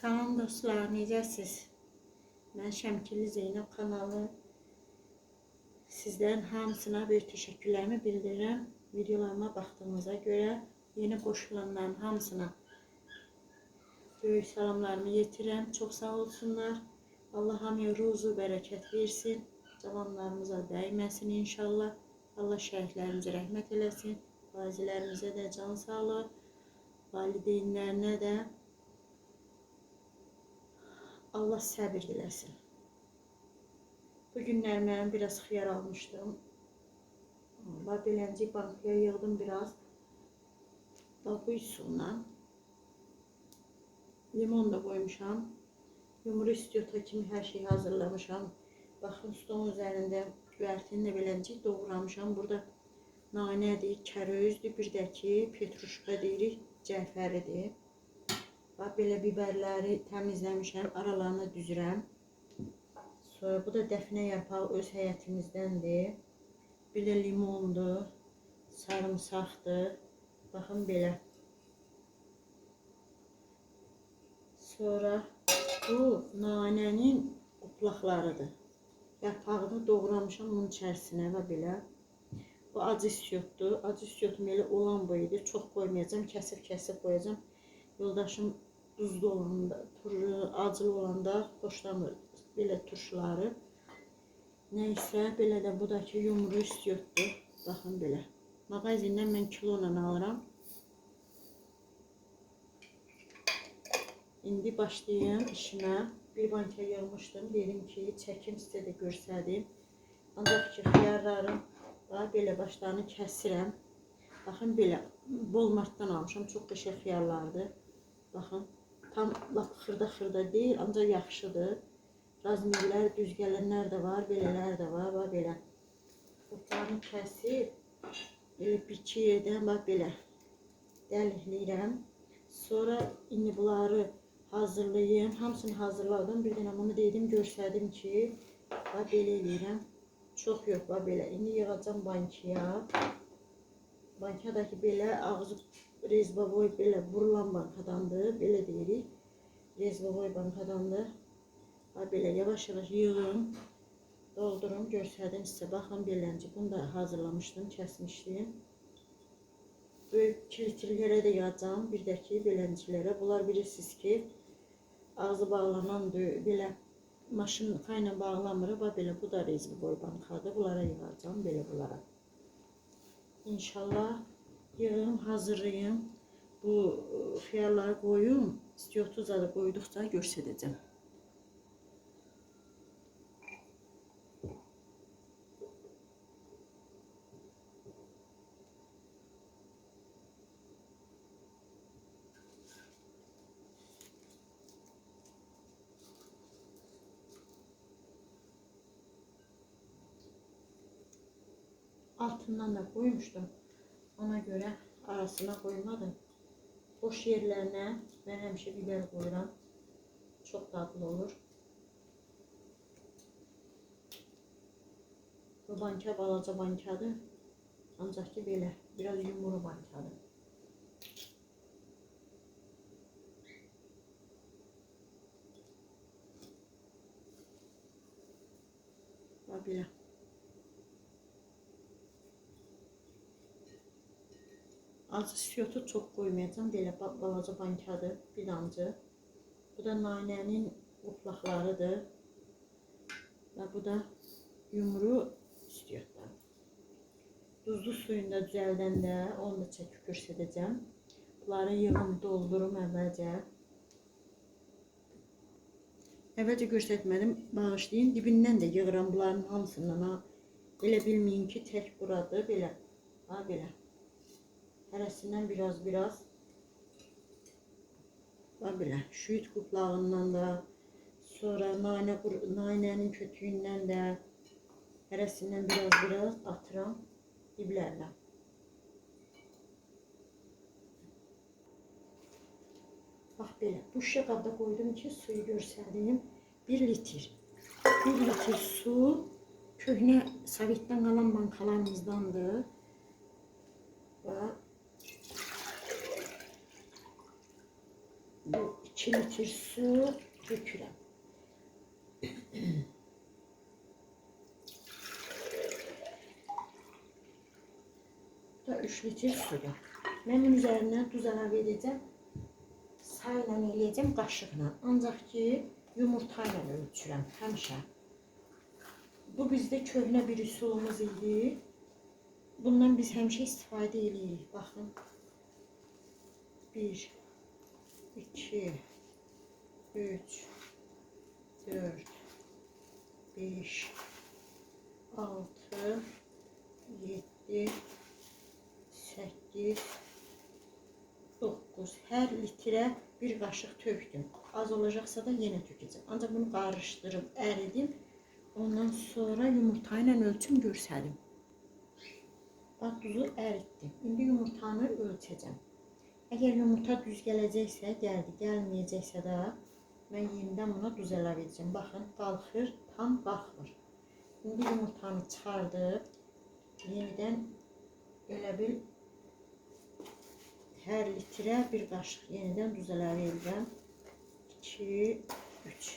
Salam dostlar, necəsiz? Mən Şəmkirli Zeynəb kanalı. Sizlərin hamısına bir təşəkkürlərimi bildirirəm. Videolarıma baxdığınıza görə yeni qoşulanların hamısına böyük salamlarımı yetirirəm. Çox sağ olsunlar. Allah hamıya ruzu bərəkət versin. Cavanlarımıza dəyməsin inşallah. Allah şəhidlərimizə rəhmət eləsin. Qazilərimizə də can sağlığı, valideynlərinə də Allah səbir diləsin. Bu günlər mən biraz xiyar almışdım. Bax belənci bankaya yığdım biraz. Bu üsulla. Limon da koymuşam. Yumru istiyorta kimi hər şeyi hazırlamışam. Baxın stolun üzərində güvərtini də belənci doğramışam. Burada nanədir, kərözdür, bir də ki petruşka deyirik, cəfəridir. Bax belə bibərləri təmizləmişəm, aralarına düzürəm. Sonra bu da dəfnə yarpağı öz həyətimizdəndir. Bir də limondur, sarımsaqdır. Baxın belə. Sonra bu nanənin quplaqlarıdır. Yarpağını doğramışam bunun içərisinə və belə. Bu acı istiotdur. Acı istiyotum elə olan bu idi. Çox qoymayacağam, kəsib-kəsib qoyacağam. Yoldaşım duzlu olanda, tur- acılı olanda xoşlamır belə turşuları. Nəysə, belə də bu da ki yumru istiyotdur. Baxın belə. Mağazindən mən kilo ilə alıram. İndi başlayayım işimə. Bir banka yığmışdım. Dedim ki, çəkim sizə də göstərdim. Ancaq ki, xiyarlarım daha belə başlarını kəsirəm. Baxın belə Walmartdan almışam. Çox qəşəng xiyarlardır. Baxın, tam lap xırda-xırda deyil, ancaq yaxşıdır. Razmirlər, düz gələnlər də var, belələr də var, bax belə. Otlarını kəsib, belə bir-iki yerdən belə dəlikləyirəm. Sonra indi bunları hazırlayayım. Hamısını hazırladım. Bir dənə bunu dedim, göstərdim ki, bax belə eləyirəm. Çox yox, bax belə. İndi yığacam bankaya. Bankadakı belə ağzı rezbavoy belə burulan bankadandır. Belə deyirik. Rezbavoy bankadandır. Bax belə yavaş-yavaş yığın. Doldurum, göstərdim sizə. Baxın belənci. Bunu da hazırlamışdım, kəsmişdim. Böyük kilitlilərə də yağacam. Bir də ki. Bunlar bilirsiniz ki, ağzı bağlanan belə maşın kayla bağlamır. Bax belə bu da rezbavoy bankadır. Bunlara yığacam, belə bunlara. İnşallah yığım hazırlayayım. Bu e, xiyarları koyum. İstiyotu da koydukça göstərəcəm. Altından da koymuştum. Ona göre arasına koymadım. Boş yerlerine ben həmişə biber koyuram. Çok tatlı olur. Bu banka balaca bankadır. Ancaq ki belə biraz yumru bankadır. Bax belə. Az istiyotu çok koymayacağım. Belə ba- balaca bankadır, bir damcı. Bu da nanənin uplaqlarıdır. Və bu da yumru istiyotdan. Duzlu suyunda düzəldəndə onu da çəkib göstərəcəm. Bunları yığım doldurum əvvəlcə. Əvvəlcə göstərmədim, bağışlayın. Dibindən də yığıram bunların hamısından. Ha. Elə bilməyin ki, tək buradır, belə. Ha, belə. Hərəsindən biraz biraz. Bax belə, şüyüt qutlağından da, sonra nanə, nanənin kötüyündən də hərəsindən biraz biraz atıram diblərlə. Bax belə, bu şişə qabda ki, suyu göstərim. 1 litr. 1 litr su köhnə Sovetdən qalan bankalarımızdandır. Bax bu 2 litr su dökürəm. Da 3 litr suda. Mən bunun üzərindən duz əlavə edəcəm. Sayla eləyəcəm qaşıqla. Ancaq ki yumurta ilə ölçürəm həmişə. Bu bizdə köhnə bir üsulumuz idi. Bundan biz həmişə istifadə edirik. Baxın. 1 2 3 4 5 6 7 8 9 hər litrə bir qaşıq tökdüm. Az olacaqsa da yenə tökəcəm. Ancaq bunu qarışdırıb əridim. Ondan sonra yumurta ilə ölçüm görsədim. Bax duzu əritdim. İndi yumurtanı ölçəcəm. Əgər yumurta düz gələcəksə, gəldi. Gəlməyəcəksə də mən yenidən buna duz əlavə edəcəm. Baxın, qalxır, tam qalxmır. İndi yumurtanı çıxardıb yenidən elə bil hər litrə bir qaşıq yenidən duz əlavə edəcəm. 2 3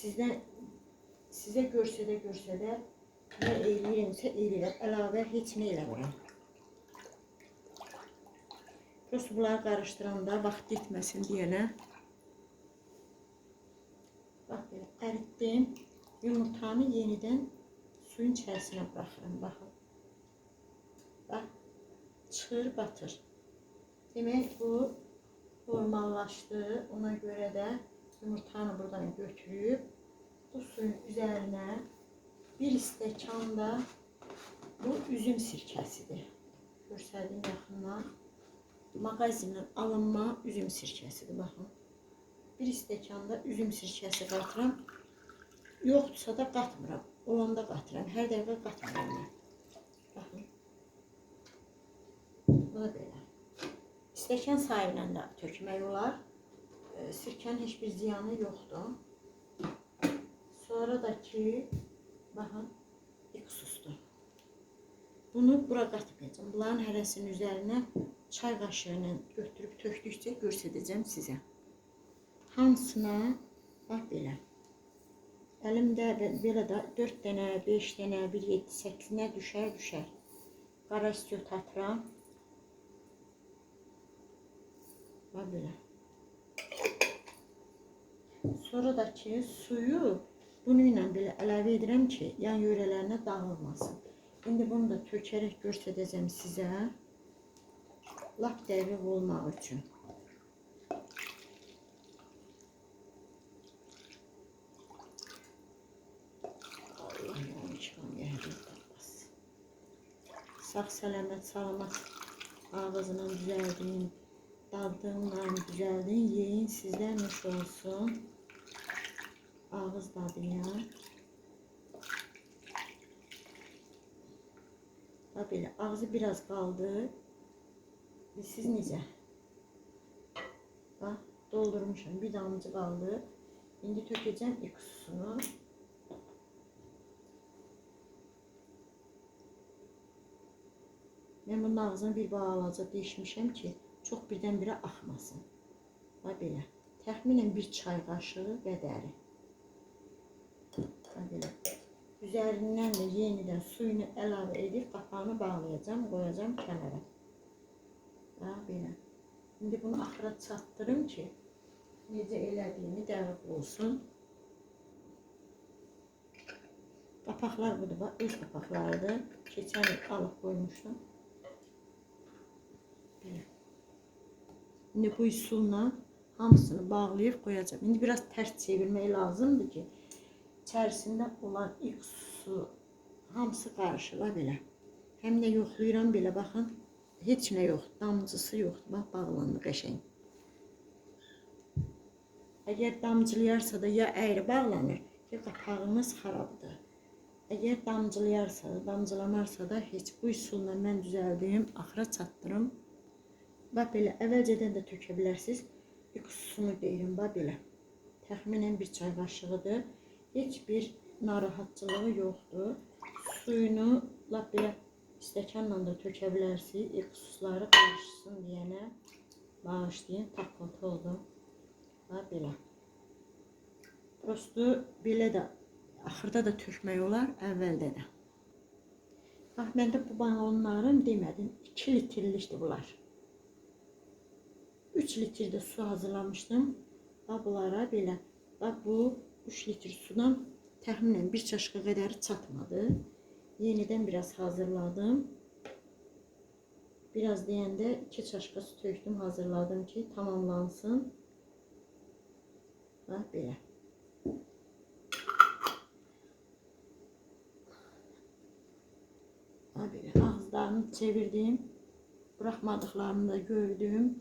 Sizdən sizə görsədə görsədə nə eləyirəmsə eləyirəm. Əlavə heç nə eləmirəm. Prosto bunları qarışdıranda vaxt getməsin deyənə. Bax belə əritdim. Yumurtanı yenidən suyun içərisinə buraxıram. Baxın. Bax. Çıxır, batır. Demək bu normallaşdı. Ona görə də yumurtanı buradan götürüb bu suyun üzərinə bir stəkan bu üzüm sirkəsidir. Göstərdim yaxından. Mağazindən alınma üzüm sirkəsidir. Baxın. Bir stəkanda üzüm sirkəsi qatıram. Yoxdursa da qatmıram. Olanda qatıram. Hər dəqiqə qatmıram mən. Baxın. Bu da belə. Stəkan sayıyla da tökmək olar. E, heç bir ziyanı yoxdur. Sonra da ki, baxın, eksusdur. Bunu bura qatmayacağım. Bunların hərəsinin üzərinə çay qaşığı ilə götürüb tökdükcə göstərəcəm sizə. Hamısına bax belə. Əlimdə be- belə də 4 dənə, 5 dənə, 1 7 8 nə düşər, düşər. Qara istiot atıram. Bax belə. Sonra da ki suyu bunu ilə belə əlavə edirəm ki, yan yörələrinə dağılmasın. İndi bunu da tökərək göstərəcəm sizə. Lap dəqiq olmaq üçün. Sağ salamat, salamat ağzından düzəldin, dadınla düzəldin, yeyin sizdən nuş olsun. Ağız dadıya. Ha belə, ağzı biraz qaldı. Siz necə? Bax, doldurmuşam. Bir damcı qaldı. İndi tökəcəm eksusunu. Mən bunun ağzını bir balaca deşmişəm ki, çox birdən-birə axmasın. Bax belə. Təxminən bir çay qaşığı qədəri. Bax belə. Üzərindən də yenidən suyunu əlavə edib qapağını bağlayacağam, qoyacağam kənara. Bax belə. İndi bunu axıra çatdırım ki, necə elədiyimi dəqiq olsun. Qapaqlar budur, bax, öz qapaqlarıdır. Keçən il alıb qoymuşdum. Belə. İndi bu üsulla hamısını bağlayıb qoyacağım. İndi biraz tərs çevirmək lazımdır ki, içərisində olan ilk su hamısı qarışıla belə. Həm də yoxlayıram belə baxın. Heç nə yox, damcısı yoxdur. Bax bağlandı qəşəng. Əgər damcılayarsa da ya əyri bağlanır, ya qapağımız xarabdır. Əgər damcılayarsa da, damcılamarsa da heç bu üsulla mən düzəldim, axıra çatdırım. Bax belə, əvvəlcədən də tökə bilərsiniz. İksusunu deyirəm, bax belə. Təxminən bir çay qaşığıdır. Heç bir narahatçılığı yoxdur. Suyunu lap belə stəkanla da tökə bilərsiniz. İksusları qarışsın deyənə. Bağışlayın, taqqıltı oldu. Ha belə. Prosto belə də axırda da tökmək olar, əvvəldə də. Bax, məndə bu balonların demədim 2 litrlikdir bunlar. 3 litrdə su hazırlamışdım. Bax, bunlara belə. Bax, bu 3 litr sudan təxminən bir çaşqa qədəri çatmadı. Yenidən biraz hazırladım. Biraz deyəndə 2 çaşqa su tökdüm, hazırladım ki, tamamlansın. Bax, belə. Bax, belə. Ağızlarını çevirdim. Buraxmadıqlarını da gördüm.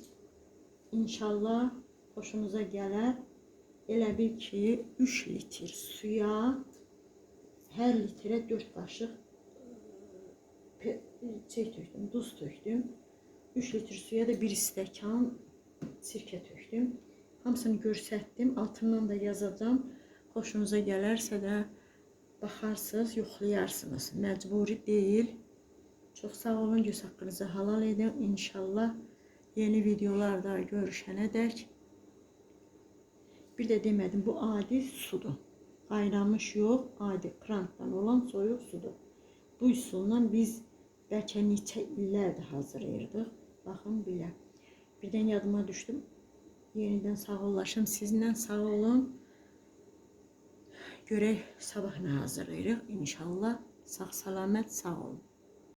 İnşallah xoşunuza gələr. Elə bil ki, 3 litr suya hər litrə 4 qaşıq şey tökdüm, duz tökdüm. 3 litr suya da 1 stəkan sirkə tökdüm. Hamısını göstərdim. Altından da yazacağam. Xoşunuza gələrsə də baxarsınız, yoxlayarsınız. Məcburi deyil. Çox sağ olun, göz haqqınızı halal edin. İnşallah yeni videolarda görüşənə dək. Bir də demədim, bu adi sudur. Qaynamış yox, adi krankdan olan soyuq sudur. Bu üsulla biz bəlkə neçə illərdir hazırlayırdıq. Baxın belə. Birdən yadıma düşdüm. Yenidən sağollaşım sizlə. Sağ olun. Görək sabah nə hazırlayırıq inşallah. Sağ salamat sağ olun.